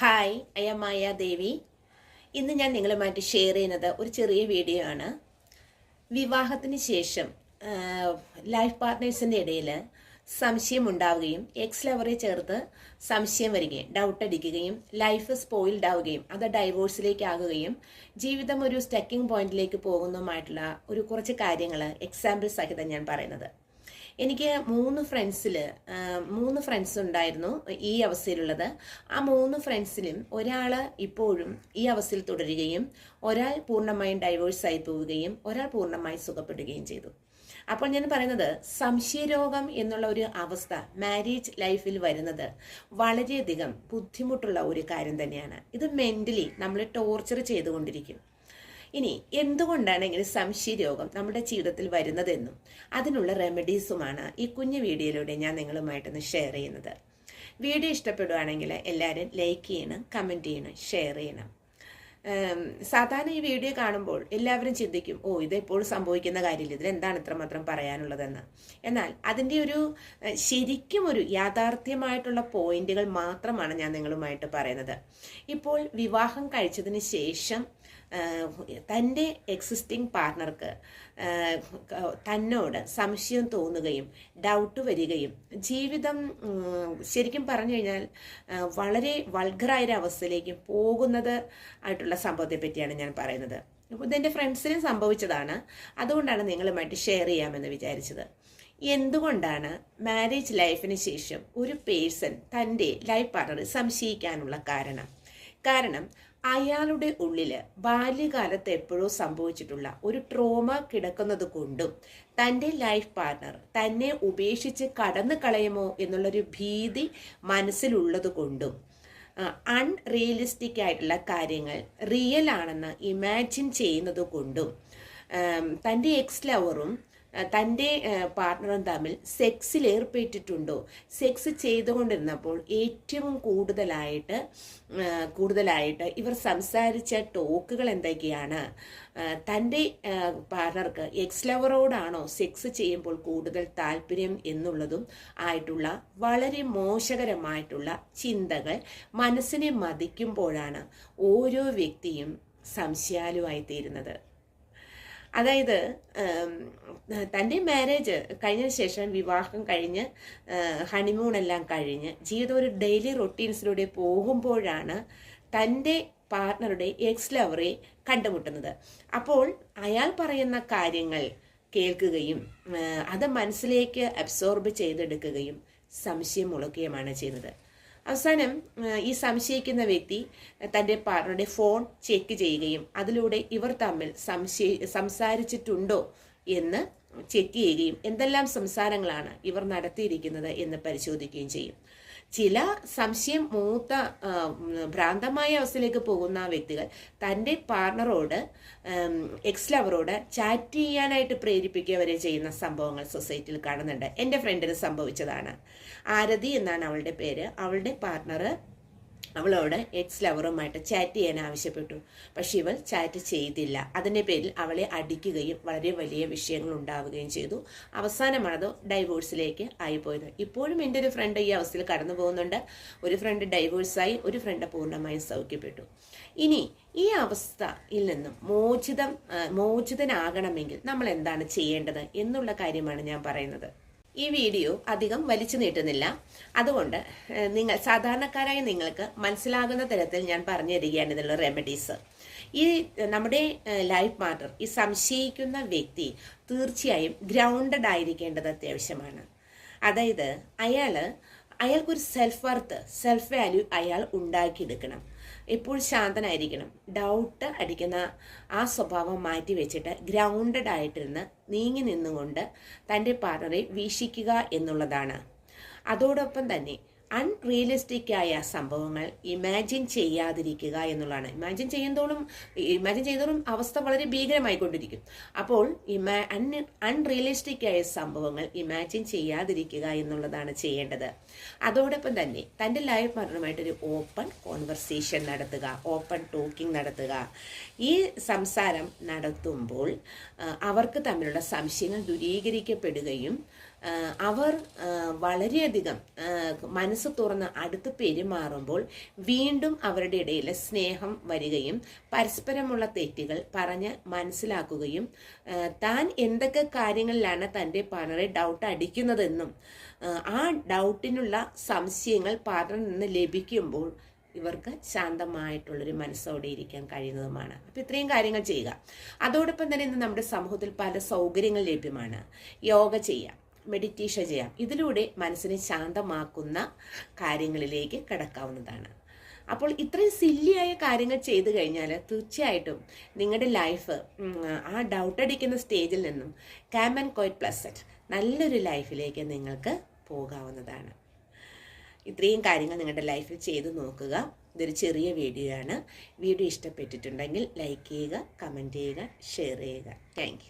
Hi I'm Maya Devi ഇന്ന് ഞാൻ നിങ്ങളുമായിട്ട് ഷെയർ ചെയ്യുന്നത് ഒരു ചെറിയ വീഡിയോ ആണ്. വിവാഹത്തിന് ശേഷം ലൈഫ് പാർട്ട്നേഴ്സിന്റെ ഇടയിൽ സംശയം ഉണ്ടാവുകയും എക്സ് ലവറെ ചേർത്ത് സംശയം വരികയും ഡൗട്ട് അടിക്കുകയും ലൈഫ് സ്പോയിൽഡ് ആവുകയും അത് ഡൈവോഴ്സിലേക്ക് ആകുകയും ജീവിതം ഒരു സ്റ്റക്കിംഗ് പോയിന്റിലേക്ക് പോകുന്നതുമായിട്ടുള്ള ഒരു കുറച്ച് കാര്യങ്ങൾ എക്സാമ്പിൾ സഹിതം ഞാൻ പറയുന്നത്. എനിക്ക് മൂന്ന് ഫ്രണ്ട്സിൽ മൂന്ന് ഫ്രണ്ട്സ് ഉണ്ടായിരുന്നു ഈ അവസ്ഥയിലുള്ളത്. ആ മൂന്ന് ഫ്രണ്ട്സിലും ഒരാൾ ഇപ്പോഴും ഈ അവസ്ഥയിൽ തുടരുകയും ഒരാൾ പൂർണമായും ഡൈവേഴ്സ് ആയി പോവുകയും ഒരാൾ പൂർണമായി സുഖപ്പെടുകയും ചെയ്തു. അപ്പോൾ ഞാൻ പറയുന്നത് സംശയരോഗം എന്നുള്ള ഒരു അവസ്ഥ മാരേജ് ലൈഫിൽ വരുന്നത് വളരെയധികം ബുദ്ധിമുട്ടുള്ള ഒരു കാര്യം തന്നെയാണ്. ഇത് മെന്റലി നമ്മൾ ടോർച്ചർ ചെയ്തുകൊണ്ടിരിക്കും. ഇനി എന്തുകൊണ്ടാണ് ഇങ്ങനെ സംശയ രോഗം നമ്മുടെ ജീവിതത്തിൽ വരുന്നതെന്നും അതിനുള്ള റെമഡീസുമാണ് ഈ കുഞ്ഞു വീഡിയോയിലൂടെ ഞാൻ നിങ്ങളുമായിട്ടൊന്ന് ഷെയർ ചെയ്യുന്നത്. വീഡിയോ ഇഷ്ടപ്പെടുകയാണെങ്കിൽ എല്ലാവരും ലൈക്ക് ചെയ്യണം കമന്റ് ചെയ്യണം ഷെയർ ചെയ്യണം. സാധാരണ ഈ വീഡിയോ കാണുമ്പോൾ എല്ലാവരും ചിന്തിക്കും ഓ ഇതെപ്പോൾ സംഭവിക്കുന്ന കാര്യമില്ല. ഇതിൽ എന്താണ് ഇത്രമാത്രം പറയാനുള്ളതെന്ന്? എന്നാൽ അതിന്റെ ഒരു ശരിക്കും ഒരു യാഥാർത്ഥ്യമായിട്ടുള്ള പോയിന്റുകൾ മാത്രമാണ് ഞാൻ നിങ്ങളുമായിട്ട് പറയുന്നത്. ഇപ്പോൾ വിവാഹം കഴിച്ചതിന് ശേഷം തന്റെ എക്സിസ്റ്റിംഗ് പാർട്ട്ണർക്ക് തന്നോട് സംശയം തോന്നുകയും ഡൗട്ട് വരികയും ജീവിതം ശരിക്കും പറഞ്ഞു കഴിഞ്ഞാൽ വളരെ വൾഗറായ ഒരു അവസ്ഥയിലേക്ക് പോകുന്നത് ആയിട്ടുള്ള സംഭവത്തെ പറ്റിയാണ് ഞാൻ പറയുന്നത്. അപ്പോൾ ഇതെന്റെ ഫ്രണ്ട്സിനും സംഭവിച്ചതാണ്. അതുകൊണ്ടാണ് നിങ്ങളുമായിട്ട് ഷെയർ ചെയ്യാമെന്ന് വിചാരിച്ചത്. എന്തുകൊണ്ടാണ് മാരേജ് ലൈഫിന് ശേഷം ഒരു പേഴ്സൺ തന്റെ ലൈഫ് പാർട്ണറെ സംശയിക്കാനുള്ള കാരണം? കാരണം അയാളുടെ ഉള്ളിൽ ബാല്യകാലത്ത് എപ്പോഴോ സംഭവിച്ചിട്ടുള്ള ഒരു ട്രോമ കിടക്കുന്നത് കൊണ്ടും തന്റെ ലൈഫ് പാർട്ണർ തന്നെ ഉപേക്ഷിച്ച് കടന്നു കളയുമോ എന്നുള്ളൊരു ഭീതി മനസ്സിലുള്ളത് കൊണ്ടും അൺറിയലിസ്റ്റിക് ആയിട്ടുള്ള കാര്യങ്ങൾ റിയൽ ആണെന്ന് ഇമാജിൻ ചെയ്യുന്നത് കൊണ്ടും തന്റെ എക്സ് ലവറും തന്റെ പാർട്ട്ണറും തമ്മിൽ സെക്സിൽ ഏർപ്പെട്ടിട്ടുണ്ടോ? സെക്സ് ചെയ്തുകൊണ്ടിരുന്നപ്പോൾ ഏറ്റവും കൂടുതലായിട്ട് കൂടുതലായിട്ട് ഇവർ സംസാരിച്ച ടോക്കുകൾ എന്തൊക്കെയാണ്? തന്റെ പാർട്ണർക്ക് എക്സ് ലവറോടാണോ സെക്സ് ചെയ്യുമ്പോൾ കൂടുതൽ താല്പര്യം എന്നുള്ളതും ആയിട്ടുള്ള വളരെ മോശകരമായിട്ടുള്ള ചിന്തകൾ മനസ്സിനെ മതിക്കുമ്പോഴാണ് ഓരോ വ്യക്തിയും സംശയാലുവായി തീരുന്നത്. അതായത് തന്റെ മാരേജ് കഴിഞ്ഞ ശേഷം വിവാഹം കഴിഞ്ഞ് ഹണിമൂൺ എല്ലാം കഴിഞ്ഞ് ജീവിതം ഒരു ഡെയിലി റൊട്ടീൻസിലൂടെ പോകുമ്പോഴാണ് തന്റെ പാർട്ട്ണറുടെ എക്സ് ലവറെ കണ്ടുമുട്ടുന്നത്. അപ്പോൾ അയാൾ പറയുന്ന കാര്യങ്ങൾ കേൾക്കുകയും അത് മനസ്സിലേക്ക് അബ്സോർബ് ചെയ്തെടുക്കുകയും സംശയം മുളക്കുകയുമാണ് ചെയ്യുന്നത്. അവസാനം ഈ സംശയിക്കുന്ന വ്യക്തി തന്റെ പാർട്ണറുടെ ഫോൺ ചെക്ക് ചെയ്യുകയും അതിലൂടെ ഇവർ തമ്മിൽ സംശയ സംസാരിച്ചിട്ടുണ്ടോ എന്ന് ചെക്ക് ചെയ്യുകയും എന്തെല്ലാം സംസാരങ്ങളാണ് ഇവർ നടത്തിയിരിക്കുന്നത് എന്ന് പരിശോധിക്കുകയും ചെയ്യും. ചില സംശയം മൂത്ത ഭ്രാന്തമായ അവസ്ഥയിലേക്ക് പോകുന്ന വ്യക്തികൾ തന്റെ പാർട്ണറോട് എക്സ് ലവറോട് ചാറ്റ് ചെയ്യാനായിട്ട് പ്രേരിപ്പിക്കുക വരെ ചെയ്യുന്ന സംഭവങ്ങൾ സൊസൈറ്റിയിൽ കാണുന്നുണ്ട്. എന്റെ ഫ്രണ്ടിന് സംഭവിച്ചതാണ്. ആരതി എന്നാണ് അവളുടെ പേര്. അവളുടെ പാർട്ണർ അവളോട് എക്സ് ലവറുമായിട്ട് ചാറ്റ് ചെയ്യാൻ ആവശ്യപ്പെട്ടു. പക്ഷെ ഇവൾ ചാറ്റ് ചെയ്തില്ല. അതിന്റെ പേരിൽ അവളെ അടിക്കുകയും വളരെ വലിയ വിഷയങ്ങൾ ഉണ്ടാവുകയും ചെയ്തു. അവസാനമാണത് ഡൈവോഴ്സിലേക്ക് ആയിപ്പോയത് ഇപ്പോഴും എന്റെ ഒരു ഫ്രണ്ട് ഈ അവസ്ഥയിൽ കടന്നു പോകുന്നുണ്ട്. ഒരു ഫ്രണ്ട് ഡൈവോഴ്സായി ഒരു ഫ്രണ്ട് പൂർണമായും സൗഖ്യപ്പെട്ടു. ഇനി ഈ അവസ്ഥയിൽ നിന്നും മോചിതം മോചിതനാകണമെങ്കിൽ നമ്മൾ എന്താണ് ചെയ്യേണ്ടത് എന്നുള്ള കാര്യമാണ് ഞാൻ പറയുന്നത്. ഈ വീഡിയോ അധികം വലിച്ചു നീട്ടുന്നില്ല. അതുകൊണ്ട് നിങ്ങൾ സാധാരണക്കാരായ നിങ്ങൾക്ക് മനസ്സിലാകുന്ന തരത്തിൽ ഞാൻ പറഞ്ഞു തരികയാണ് ഇതിനുള്ള റെമഡീസ് ഈ നമ്മുടെ ലൈഫ് മാറ്റർ ഈ സംശയിക്കുന്ന വ്യക്തി തീർച്ചയായും ഗ്രൗണ്ടഡ് ആയിരിക്കേണ്ടത് അത്യാവശ്യമാണ്. അതായത് അയാൾ അയാൾക്കൊരു സെൽഫ് വർത്ത് സെൽഫ് വാല്യൂ അയാൾ ഉണ്ടാക്കിയെടുക്കണം. എപ്പോഴും ശാന്തനായിരിക്കണം. ഡൗട്ട് അടിക്കുന്ന ആ സ്വഭാവം മാറ്റി വെച്ചിട്ട് ഗ്രൗണ്ടഡ് ആയിട്ടിരുന്ന് നീങ്ങി നിന്നുകൊണ്ട് തന്റെ പാർട്ണറെ വീക്ഷിക്കുക എന്നുള്ളതാണ്. അതോടൊപ്പം തന്നെ അൺറിയലിസ്റ്റിക് ആയ സംഭവങ്ങൾ ഇമാജിൻ ചെയ്യാതിരിക്കുക എന്നുള്ളതാണ്. ഇമാജിൻ ചെയ്യുന്നതോളും ഇമാജിൻ ചെയ്തോളും അവസ്ഥ വളരെ ഭീകരമായിക്കൊണ്ടിരിക്കും. അപ്പോൾ ഇമാ അൺ അൺറിയലിസ്റ്റിക് ആയ സംഭവങ്ങൾ ഇമാജിൻ ചെയ്യാതിരിക്കുക എന്നുള്ളതാണ് ചെയ്യേണ്ടത്. അതോടൊപ്പം തന്നെ തന്റെ ലൈഫ് പാർട്ണറുമായിട്ടൊരു ഓപ്പൺ കോൺവെർസേഷൻ നടത്തുക ഓപ്പൺ ടോക്കിംഗ് നടത്തുക. ഈ സംസാരം നടത്തുമ്പോൾ അവർക്ക് തമ്മിലുള്ള സംശയങ്ങൾ ദൂരീകരിക്കപ്പെടുകയും അവർ വളരെയധികം മനസ്സ് തുറന്ന് അടുത്ത് പെരുമാറുമ്പോൾ വീണ്ടും അവരുടെ ഇടയിൽ സ്നേഹം വരികയും പരസ്പരമുള്ള തെറ്റുകൾ പറഞ്ഞ് മനസ്സിലാക്കുകയും താൻ എന്തൊക്കെ കാര്യങ്ങളിലാണ് തന്റെ പാർട്ണറെ ഡൗട്ട് അടിക്കുന്നതെന്നും ആ, ആ ഡൗട്ടിനുള്ള സംശയങ്ങൾ പാർട്ണറിൽ നിന്ന് ലഭിക്കുമ്പോൾ ഇവർക്ക് ശാന്തമായിട്ടുള്ളൊരു മനസ്സോടെ ഇരിക്കാൻ കഴിയുന്നതുമാണ്. അപ്പോൾ ഇത്രയും കാര്യങ്ങൾ ചെയ്യുക. അതോടൊപ്പം തന്നെ ഇന്ന് നമ്മുടെ സമൂഹത്തിൽ പല സൗകര്യങ്ങൾ ലഭ്യമാണ്. യോഗ ചെയ്യാം. മെഡിറ്റേഷൻ ചെയ്യാം. ഇതിലൂടെ മനസ്സിനെ ശാന്തമാക്കുന്ന കാര്യങ്ങളിലേക്ക് കടക്കാവുന്നതാണ്. അപ്പോൾ ഇത്രയും സില്ലിയായ കാര്യങ്ങൾ ചെയ്തു കഴിഞ്ഞാൽ തീർച്ചയായിട്ടും നിങ്ങളുടെ ലൈഫ് ആ ഡൗട്ട് അടിക്കുന്ന സ്റ്റേജിൽ നിന്നും കാം ആൻഡ് പ്ലസ് പ്ലസറ്റ് നല്ലൊരു ലൈഫിലേക്ക് നിങ്ങൾക്ക് പോകാവുന്നതാണ്. ഇത്രയും കാര്യങ്ങൾ നിങ്ങളുടെ ലൈഫിൽ ചെയ്തു നോക്കുക. ഇതൊരു ചെറിയ വീഡിയോ ആണ്. വീഡിയോ ഇഷ്ടപ്പെട്ടിട്ടുണ്ടെങ്കിൽ ലൈക്ക് ചെയ്യുക കമന്റ് ചെയ്യുക ഷെയർ ചെയ്യുക. താങ്ക്